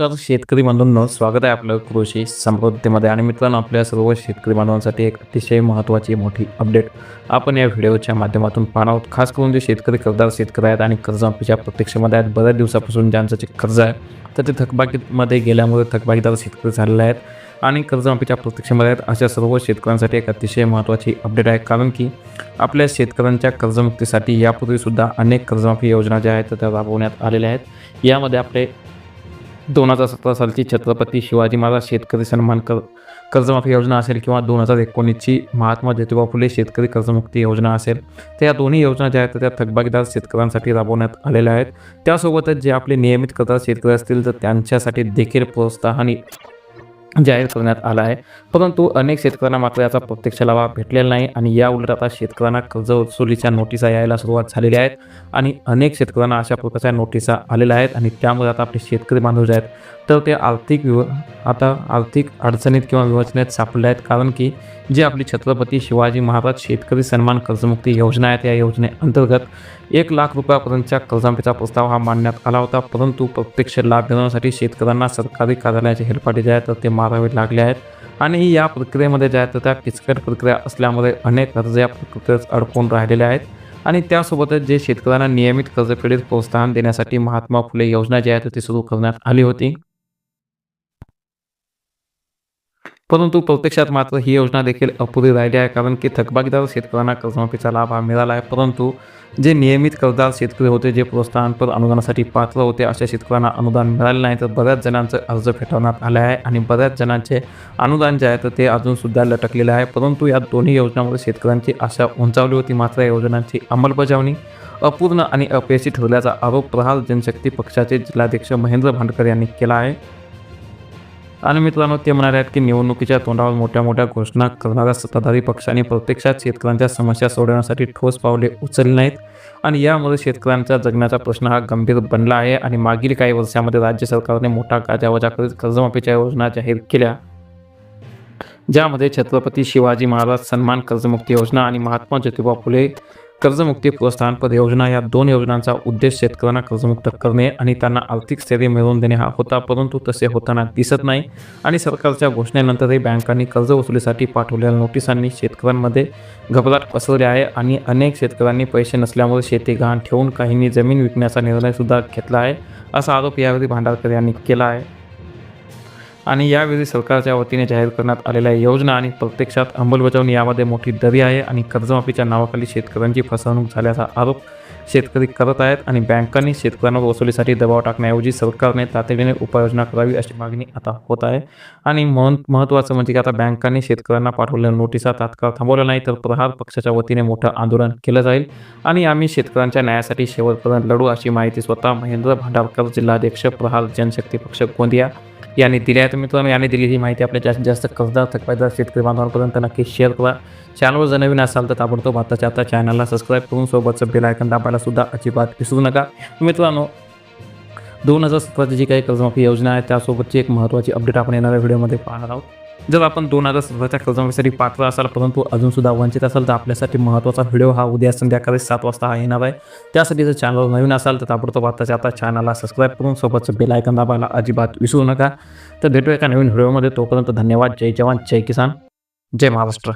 नमस्कार. शेतकरी बांधवांनो स्वागत आहे आपलं कृषी समृद्धीमध्ये. आणि मित्रांनो आपल्या सर्व शेतकरी बांधवांसाठी एक अतिशय महत्त्वाची मोठी अपडेट आपण या व्हिडिओच्या माध्यमातून पाहणार आहोत. खास करून जे शेतकरी कर्जदार शेतकरी आहेत आणि कर्जमाफीच्या प्रत्यक्षमध्ये आहेत. बऱ्याच दिवसापासून ज्यांचं जे कर्ज आहे तर ते थकबाकीमध्ये गेल्यामुळे थकबाकीदार शेतकरी झालेले आहेत आणि कर्जमाफीच्या प्रत्यक्षमध्ये आहेत. अशा सर्व शेतकऱ्यांसाठी एक अतिशय महत्त्वाची अपडेट आहे. कारण की आपल्या शेतकऱ्यांच्या कर्जमुक्तीसाठी यापूर्वीसुद्धा अनेक कर्जमाफी योजना ज्या आहेत त्या राबवण्यात आलेल्या आहेत. यामध्ये आपले दोन हजार सतरा सालची छत्रपती शिवाजी महाराज शेतकरी सन्मान कर कर्जमाफी योजना असेल किंवा दोन हजार एकोणीसची महात्मा ज्योतिबा फुले शेतकरी कर्जमुक्ती योजना असेल तर या दोन्ही योजना ज्या आहेत त्या थकबाकीदार शेतकऱ्यांसाठी राबवण्यात आलेल्या आहेत. त्यासोबतच जे आपले नियमित कर्जदार शेतकरी असतील तर त्यांच्यासाठी देखील प्रोत्साहन जाहीर करण्यात आला आहे. परंतु अनेक शेतकऱ्यांना मात्र याचा प्रत्यक्ष लाभ भेटलेला नाही आणि या उलट आता शेतकऱ्यांना कर्ज वसुलीच्या नोटिसा यायला सुरुवात झालेली आहेत आणि अनेक शेतकऱ्यांना अशा प्रकारच्या नोटिसा आलेल्या आहेत आणि त्यामुळे आता आपले शेतकरी बांधव जे आहेत तर ते आर्थिक विव आता आर्थिक अडचणीत किंवा विवचनेत सापडले आहेत. कारण की जे आपली छत्रपती शिवाजी महाराज शेतकरी सन्मान कर्जमुक्ती योजना आहे त्या योजनेअंतर्गत एक लाख रुपयापर्यंतच्या कर्जमाफीचा प्रस्ताव हा मांडण्यात आला होता. परंतु प्रत्यक्ष लाभ मिळवण्यासाठी शेतकऱ्यांना सरकारी कार्यालयाचे हेलपाटे जे आहेत तर ते मारावे लागले आहेत. आणि या प्रक्रियेमध्ये ज्या आहेत तर त्या किचकट प्रक्रिया असल्यामुळे अनेक अर्ज या प्रक्रियेत अडकून राहिलेले आहेत. आणि त्यासोबतच जे शेतकऱ्यांना नियमित कर्जफेडीत प्रोत्साहन देण्यासाठी महात्मा फुले योजना जी आहे ती सुरू करण्यात आली होती. परंतु प्रत्यक्षात मात्र ही योजना देखील अपुरी राहिली आहे कारण की थकबाकीदार शेतकऱ्यांना कर्जमाफीचा लाभ हा मिळाला आहे. परंतु जे नियमित कर्जदार शेतकरी होते जे प्रोत्साहनपर अनुदानासाठी पात्र होते अशा शेतकऱ्यांना अनुदान मिळाले नाही तर बऱ्याच जणांचं अर्ज फेटाळण्यात आले आहे आणि बऱ्याच जणांचे अनुदान जे आहे तर ते अजूनसुद्धा लटकलेले आहे. परंतु या दोन्ही योजनांमध्ये शेतकऱ्यांची आशा उंचावली होती. मात्र या योजनांची अंमलबजावणी अपूर्ण आणि अपयशी ठरल्याचा आरोप प्रहार जनशक्ती पक्षाचे जिल्हाध्यक्ष महेंद्र भांडकर यांनी केला आहे. आणि मित्रांनो ते म्हणाले आहेत की निवडणुकीच्या तोंडावर मोठ्या मोठ्या घोषणा करणाऱ्या सत्ताधारी पक्षांनी प्रत्यक्षात शेतकऱ्यांच्या समस्या सोडवण्यासाठी ठोस पावले उचलली नाहीत. आणि यामुळे शेतकऱ्यांचा जगण्याचा प्रश्न हा गंभीर बनला आहे आणि मागील काही वर्षामध्ये राज्य सरकारने मोठा गाजावाजा करीत कर्जमाफीच्या योजना जाहीर केल्या. ज्यामध्ये छत्रपती शिवाजी महाराज सन्मान कर्जमुक्ती योजना आणि महात्मा ज्योतिबा फुले कर्जमुक्ती प्रोत्साहनपद योजना या दोन योजनांचा उद्देश शेतकऱ्यांना कर्जमुक्त करणे आणि त्यांना आर्थिक स्थैर्य मिळवून देणे हा होता परंतु तसे होताना दिसत नाही. आणि सरकारच्या घोषणेनंतरही बँकांनी कर्ज वसुलीसाठी पाठवलेल्या नोटिसांनी शेतकऱ्यांमध्ये घबराट पसरली आहे आणि अनेक शेतकऱ्यांनी पैसे नसल्यामुळे शेती गहाण ठेवून काहींनी जमीन विकण्याचा निर्णयसुद्धा घेतला आहे असा आरोप यावेळी भांडारकर यांनी केला आहे. आणि यावेळी सरकारच्या वतीने जाहीर करण्यात आलेल्या योजना आणि प्रत्यक्षात अंमलबजावणी यामध्ये मोठी दरी आहे आणि कर्जमाफीच्या नावाखाली शेतकऱ्यांची फसवणूक झाल्याचा आरोप शेतकरी करत आहेत आणि बँकांनी शेतकऱ्यांवर वसुलीसाठी दबाव टाकण्याऐवजी सरकारने तातडीने उपाययोजना करावी अशी मागणी आता होत आहे. आणि महन महत्त्वाचं म्हणजे की आता बँकांनी शेतकऱ्यांना पाठवलेल्या नोटिसा तात्काळ थांबवल्या नाही तर प्रहार पक्षाच्या वतीने मोठं आंदोलन केलं जाईल. आणि आम्ही शेतकऱ्यांच्या न्यायासाठी शेवटपर्यंत लढू अशी माहिती स्वतः महेंद्र भांडारकर जिल्हाध्यक्ष प्रहार जनशक्ती पक्ष गोंदिया यांनी दिली आहे तर मित्रांनो यांनी दिलेली ही माहिती आपल्या जास्तीत जास्त कर्जदार थकबाईदार शेतकरी बांधवांपर्यंत नक्की शेअर करा. चॅनलवर जर नवीन असाल तर ताबडतोब आताच्या आता चॅनलला सबस्क्राईब करून सोबतचं बेल आयकन दाबायला सुद्धा अजिबात विसरू नका. मित्रांनो दोन हजार सतराची जी काही कर्जमाफी योजना आहे त्यासोबतची एक महत्त्वाची अपडेट आपण येणाऱ्या व्हिडिओमध्ये पाहणार आहोत. जर आपण दोन हजार सतराच्या कर्जमाफीसाठी पात्र असाल परंतु अजूनसुद्धा वंचित असाल तर आपल्यासाठी महत्त्वाचा व्हिडिओ हा उद्या संध्याकाळी सात वाजता हा येणार आहे. त्यासाठी जर चॅनल नवीन असाल तर ताबडतोब आताच्या आता चॅनलला सबस्क्राईब करून सोबतचं बेल आयकन दाबायला अजिबात विसरू नका. तर भेटू एका नवीन व्हिडिओमध्ये. तोपर्यंत धन्यवाद. जय जवान. जय किसान. जय महाराष्ट्र.